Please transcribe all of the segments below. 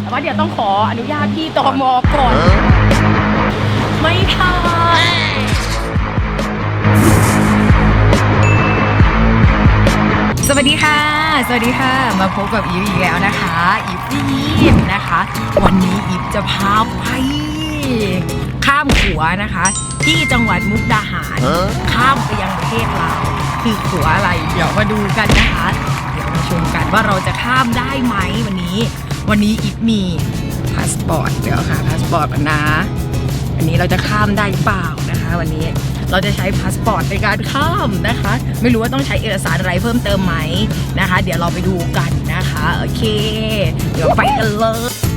แต่ว่าเดี๋ยวต้องขออนุญาตพี่ตมก่อน ไม่ทันสวัสดีค่ะ สวัสดีค่ะ มาพบกับอีฟอีกแล้วนะคะ อีฟที่ยีบนะคะ วันนี้อีฟจะพาไป ข้ามขัวนะคะ ที่จังหวัดมุกดาหาร ข้ามไปยังประเทศลาว คือขัวอะไร เดี๋ยวมาดูกันนะคะ เดี๋ยวมาชมกันว่าเราจะข้ามได้ไหมวันนี้ วันนี้อีฟมีพาสปอร์ตเดี๋ยวค่ะพาสปอร์ตนนะวันนี้เราจะข้ามได้เปล่านะคะ วันนี้เราจะใช้พาสปอร์ตในการข้ามนะคะ ไม่รู้ว่าต้องใช้เอกสารอะไรเพิ่มเติมไหมนะคะ เดี๋ยวเราไปดูกันนะคะ โอเค เดี๋ยวไปกันเลย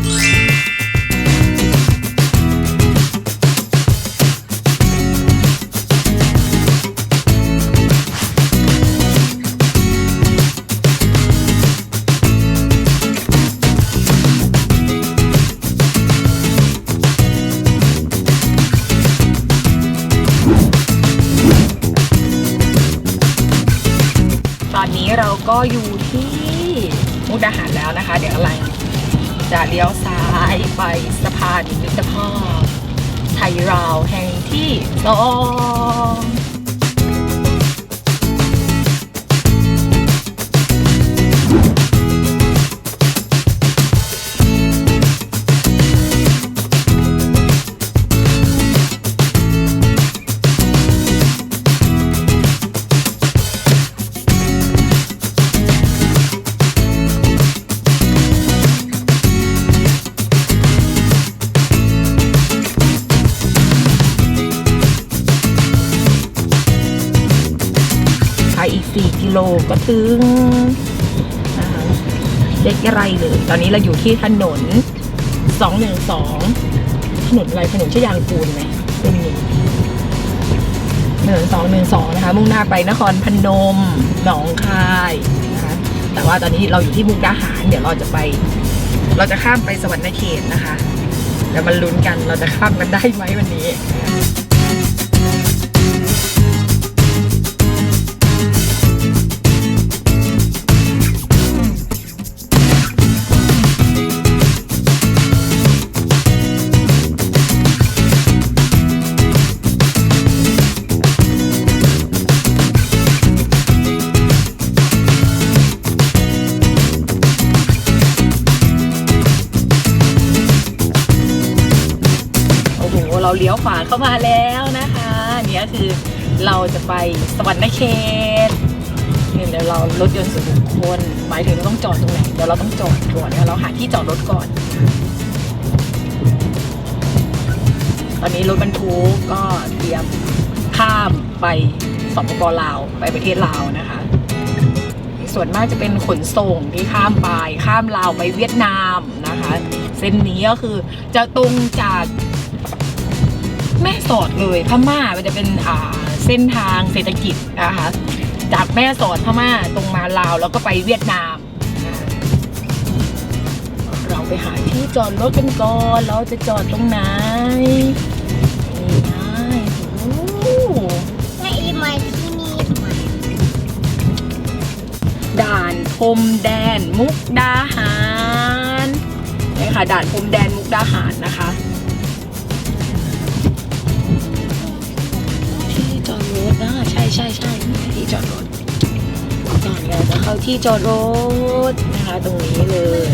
นี้เราก็อยู่ที่มุกดาหารแล้วนะคะ เดี๋ยวอะไร จะเลี้ยวซ้ายไปสะพานมิตรภาพไทยราวแห่งที่สอง กิโลก็ถึงเด็กอะไรเลย ตอนนี้เราอยู่ที่ถนน 212 ถนนอะไรถนนชยางกูลไหมเป็นหนึ่งถนน212 นะคะ มุ่งหน้าไปนครพนม หนองคายนะคะแต่ว่าตอนนี้เราอยู่ที่มุกดาหาร เดี๋ยวเราจะไป เราจะข้ามไปสวรรค์เขตนะคะเดี๋ยวมาลุ้นกันเราจะข้ามกันได้ไหมวันนี้ เราเลี้ยวขวาเข้ามาแล้วนะคะเนี่ยคือเราจะไปสวรรค์เขตเนี่ยเดี๋ยวเรารถยนต์ส่วนบุคคลหมายถึงต้องจอดตรงไหนเดี๋ยวเราต้องจอดก่อนเดี๋ยวเราหาที่จอดรถก่อน ตอนนี้รถบรรทุกก็เตรียมข้ามไปสปปลาวไปประเทศลาวนะคะ ส่วนมากจะเป็นขนส่งที่ข้ามไปข้ามลาวไปเวียดนามนะคะ เส้นนี้ก็คือจะตรงจาก แม่สอดเลยพม่ามันจะเป็นอ่าเส้นทางเศรษฐกิจนะคะจากแม่สอดพม่าตรงมาลาวแล้วก็ไปเวียดนาม เราไปหาที่จอดรถกันก่อนเราจะจอดตรงไหนนี่ไงโอ้โหและอีไมาที่นี่ทำไมด่านพรมแดนมุกดาหารนี่ค่ะด่านพรมแดนมุกดาหารนะคะาที่จอดรถนะคะตรงนี้เลย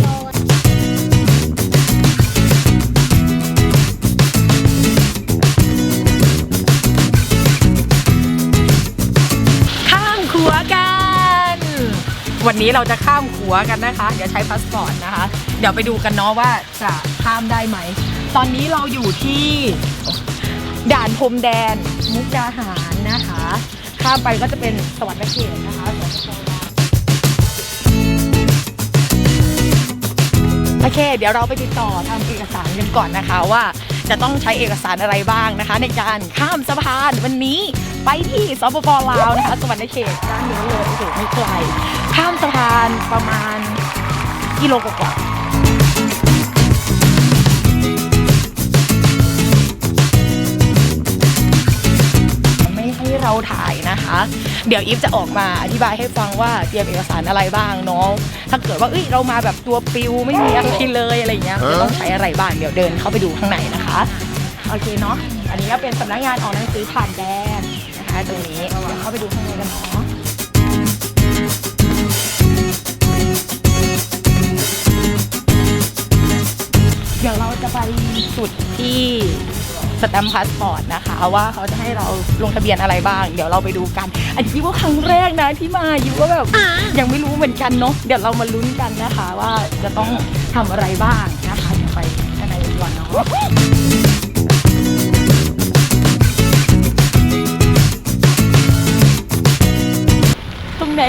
ข้ามขัวกันวันนี้เราจะข้ามขัวกันนะคะ เดี๋ยวใช้พาสปอร์ตนะคะ เดี๋ยวไปดูกันเนาะว่าจะข้ามได้ไหม ตอนนี้เราอยู่ที่ด่านพรมแดนมุกดาหารนะคะ ข้ามไปก็จะเป็นสวรรค์เขตนะคะสวรรค์ อเค เดี๋ยวเราไปติดต่อทำเอกสารกันก่อนนะคะว่า จะต้องใช้เอกสารอะไรบ้างนะคะ ในการข้ามสะพานวันนี้ไปที่สปปลาวนะคะสวรรค์เขตด้านนู้นเลยโอ้โหไม่ไกลข้ามสะพานประมาณกิโลกว่า เราเราถ่ายนะคะ เดี๋ยวอีฟจะออกมาอธิบายให้ฟังว่าเตรียมเอกสารอะไรบ้างเนาะถ้าเกิดว่าเอ้ยเรามาแบบตัวปิวไม่มีอะไรเลยอะไรเงี้ยจะต้องใช้อะไรบ้างเดี๋ยวเดินเข้าไปดูข้างในนะคะโอเคเนาะอันนี้ก็เป็นสำนักงานออกหนังสือผ่านแดนนะคะตรงนี้เดี๋ยวเข้าไปดูข้างในกันเนาะเดี๋ยวเราจะไปสุดที่ สแตมป์พาสปอร์ตนะคะ ว่าเขาจะให้เราลงทะเบียนอะไรบ้าง เดี๋ยวเราไปดูกัน อันนี้ว่าครั้งแรกนะที่มาอยู่ว่าแบบยังไม่รู้เหมือนกันเนาะเดี๋ยวเรามาลุ้นกันนะคะ ว่าจะต้องทำอะไรบ้างนะคะเดี๋ยวไปข้างในดีกว่าเนาะตรงไหน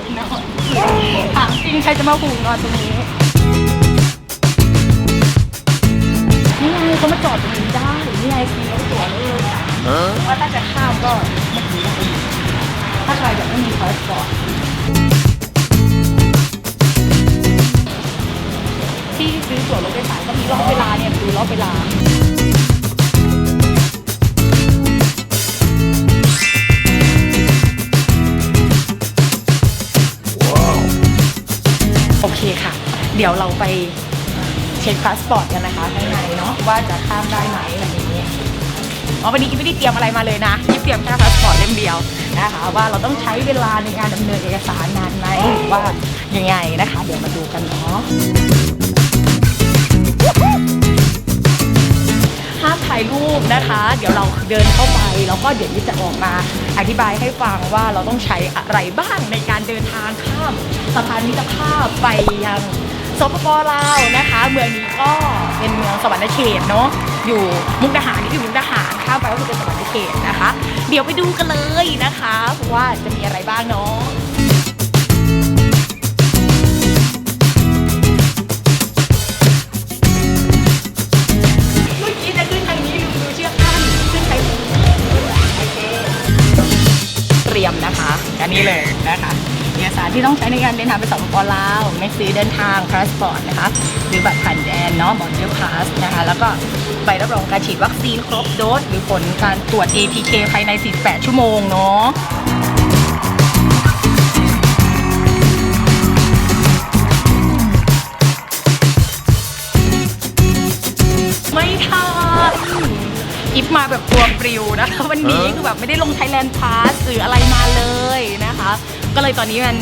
กนอนถามจริงใครจะมาผูกนอนตรงนี้ นี่ไงเขามาจอดตรงนี้ได้ นี่ไงซื้อรถตั๋วรถโดยว่าถ้าจะข้ามก็ไม่ซื้อได้ถ้าใครแบบไม่มีพาสปอร์ตที่ซื้อตั๋วรถโดยสารก็มีรอบเวลาเนี่ยดูรอบเวลา เดี๋ยวเราไปเช็คพาสปอร์ตกันนะคะข้างในเนาะว่าจะข้ามได้ไหมอะไรอย่างนี้อ๋อวันนี้กิ๊บไม่ได้เตรียมอะไรมาเลยนะกิ๊บเตรียมแค่พาสปอร์ตเล่มเดียวนะคะว่าเราต้องใช้เวลาในการดำเนินเอกสารนานไหมหรือว่ายังไงนะคะ เดี๋ยวมาดูกันเนาะห้ามถ่ายรูปนะคะ เดี๋ยวเราเดินเข้าไปแล้วก็เดี๋ยวนี้จะออกมาอธิบายให้ฟังว่าเราต้องใช้อะไรบ้างในการเดินทางข้ามสะพานมิตรภาพไปยัง สปปลาวนะคะ เมืองนี้ก็เป็นเมืองสวรรณเขตเนาะอยู่มุกดาหารนี่อยู่มุกดาหารข้ามไปก็คือเป็นสวรรณเขตนะคะ เดี๋ยวไปดูกันเลยนะคะว่าจะมีอะไรบ้างเนาะเมื่อกี้จะขึ้นทางนี้ลืมดูเชือกกั้นขึ้นทางนี้โอเตรียมนะคะอันนี้เลยนะคะ สารที่ต้องใช้ในการเดินทางไปสปปลาวไม่ซื้อเดินทางพาสปอร์ตนะคะหรือบัตรผ่านแดนเนาะบอดเดอร์พาสนะคะแล้วก็ใบรับรองการฉีดวัคซีนครบโดสหรือผลการตรวจ ATK ภายใน 48 ชั่วโมงเนาะไม่ทันอิฟมาแบบตัวปลิวนะคะวันนี้คือแบบไม่ได้ลง Thailand Pass หรืออะไร ก็เลยตอนนี้มัน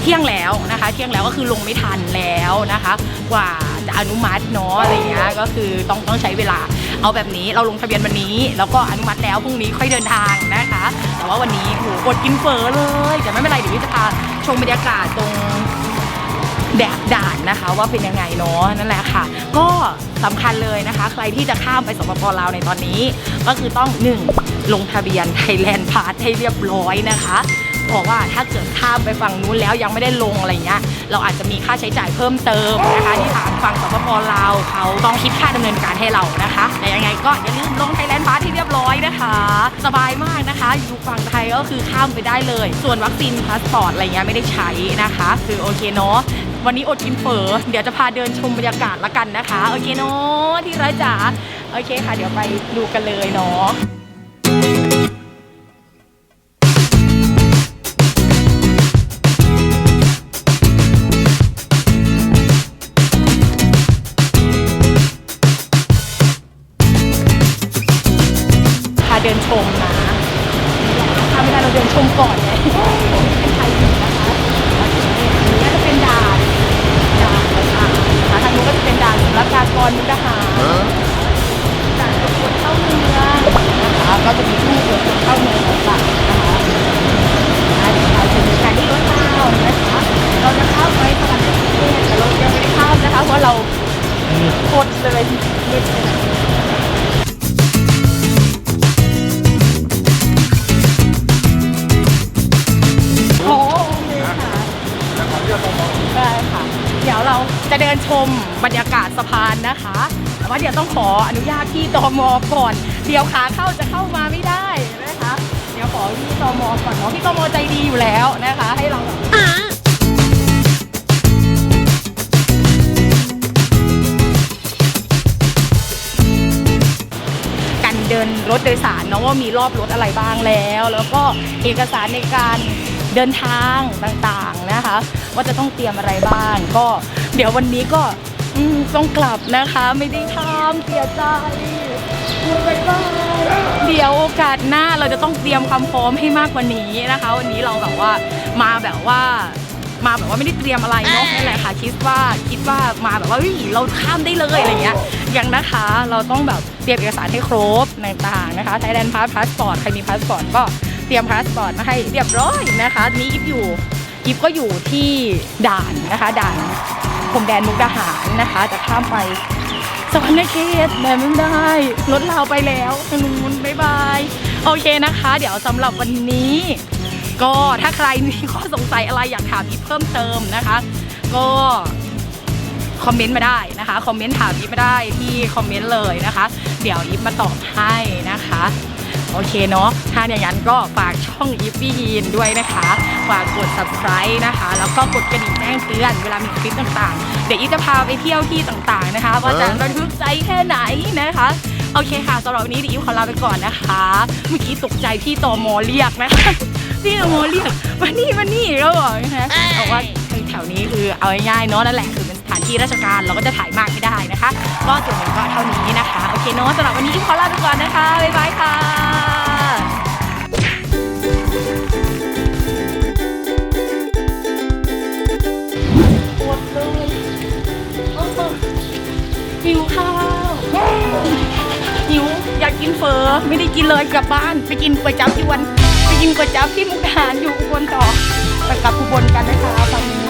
เที่ยงแล้วนะคะ เที่ยงแล้วก็คือลงไม่ทันแล้วนะคะ กว่าจะอนุมัติเนาะอะไรเงี้ยก็คือต้องต้องใช้เวลา เอาแบบนี้เราลงทะเบียนวันนี้ แล้วก็อนุมัติแล้วพรุ่งนี้ค่อยเดินทางนะคะ แต่ว่าวันนี้โหกดกินเฟอเลย แต่ไม่เป็นไรเดี๋ยววิจะพาชมบรรยากาศตรงแดกด่านนะคะว่าเป็นยังไงเนาะนั่นแหละค่ะ ก็สำคัญเลยนะคะ ใครที่จะข้ามไปสปปลาวในตอนนี้ ก็คือต้อง 1. ลงทะเบียน Thailand Pass ให้เรียบร้อยนะคะ บอกว่าถ้าเกิดข้ามไปฝั่งนู้นแล้วยังไม่ได้ลงอะไรเงี้ยเราอาจจะมีค่าใช้จ่ายเพิ่มเติมนะคะที่ทางฝั่งสปปลาวเขาต้องคิดค่าดำเนินการให้เรานะคะแต่ยังไงก็อย่าลืมลง Thailand Pass ที่เรียบร้อยนะคะ สบายมากนะคะ อยู่ฝั่งไทยก็คือข้ามไปได้เลย ส่วนวัคซีนพาสปอร์ตอะไรเงี้ยไม่ได้ใช้นะคะ คือโอเคเนาะวันนี้อดกินเฝอเดี๋ยวจะพาเดินชมบรรยากาศละกันนะคะ โอเคเนาะที่ร้าจ๋าโอเคค่ะ เดี๋ยวไปดูกันเลยเนาะ เดินชมนะถ้าไม่ได้เราเดินชมก่อนไงเป็นไทยอยู่นะคะอันนี้จะเป็นด่านด่านระชานะคะทางนู้นก็จะเป็นด่านสำหรับการกรมุกดาหารด่านตรวจเข้าเมืองนะคะก็จะมีผู้ตรวจเข้าเมืองต่างๆนะคะอ่าเราจะมีการที่รถข้าวนะคะเราจะเข้าไปสถานประเทศแต่เรายังไม่ได้เข้านะคะเพราะเรากดเลยมืดไปหน่อ จะเดินชมบรรยากาศสะพานนะคะ แต่ว่าเดี๋ยวต้องขออนุญาตที่ตมก่อน เดี๋ยวขาเข้าจะเข้ามาไม่ได้นะคะ เดี๋ยวขอพี่ตมก่อนเนาะพี่ตมใจดีอยู่แล้วนะคะ ให้เราการเดินรถโดยสารเนาะว่ามีรอบรถอะไรบ้างแล้ว แล้วก็เอกสารในการเดินทางต่างๆนะคะ ว่าจะต้องเตรียมอะไรบ้างก็ ดี๋ยววันนี้ก็อืมต้องกลับนะคะ ไม่ได้ทำเสียใจบ๊ายบายเดี๋ยวโอกาสหน้าเราจะต้องเตรียมความพร้อมให้มากกว่านี้นะคะ วันนี้เราแบบว่ามาแบบว่ามาแบบว่าไม่ได้เตรียมอะไรเนาะนั่นแหละค่ะคิดว่าคิดว่ามาแบบว่าเฮ้ยเราข้ามได้เลยอะไรเงี้ยยังนะคะเราต้องแบบเตรียมเอกสารให้ครบต่างๆนะคะไทยแลนด์พาสพาสปอร์ตใครมีพาสปอร์ตก็เตรียมพาสปอร์ตมาให้เรียบร้อยนะคะนี่อิฟอยู่อิฟก็อยู่ที่ด่านนะคะด่าน พรมแดนมุกดาหารนะคะ จะข้ามไปสวรรค์เขตแต่ไม่ได้รถเราไปแล้วทางนู้นบ๊ายบาย โอเคนะคะ เดี๋ยวสำหรับวันนี้ ก็ถ้าใครมีข้อสงสัยอะไรอยากถามอีฟเพิ่มเติมนะคะ ก็คอมเมนต์มาได้นะคะ คอมเมนต์ถามอีฟมาได้ที่คอมเมนต์เลยนะคะ เดี๋ยวอีฟมาตอบให้นะคะ โอเคเนาะถ้าอย่างนั้นก็ฝากช่องอีฟฟี่ฮีนด้วยนะคะ ฝากกด subscribe นะคะ แล้วก็กดกระดิ่งแจ้งเตือนเวลามีคลิปต่างๆ เดี๋ยวอีฟจะพาไปเที่ยวที่ต่างๆนะคะ ว่าจะระทึกใจแค่ไหนนะคะโอเคค่ะสำหรับวันนี้เดี๋ยวอีฟขอลาไปก่อนนะคะ เมื่อกี้ตกใจพี่ตอมอเรียกนะคะพี่ตอมอเรียกมานี่มานี่ก็บอกนะคะบอกว่าคือแถวนี้คือเอาง่ายๆเนาะนั่นแหละคือเป็นสถานที่ราชการเราก็จะถ่ายมากไม่ได้นะคะ ก็ส่วนหนึ่งก็เท่านี้นะคะ โอเคเนาะสำหรับวันนี้ขอลาไปก่อนนะคะ บ๊ายบายค่ะปวดเลยโอ้โหหิวข้าวหิวอยากกินเฟอไม่ได้กินเลยกลับบ้าน ไปกินก๋วยจั๊บที่วันไปกินก๋วยจั๊บที่มุกดาหารอยู่อุบลต่อไปกลับอุบลกันนะคะวันนี้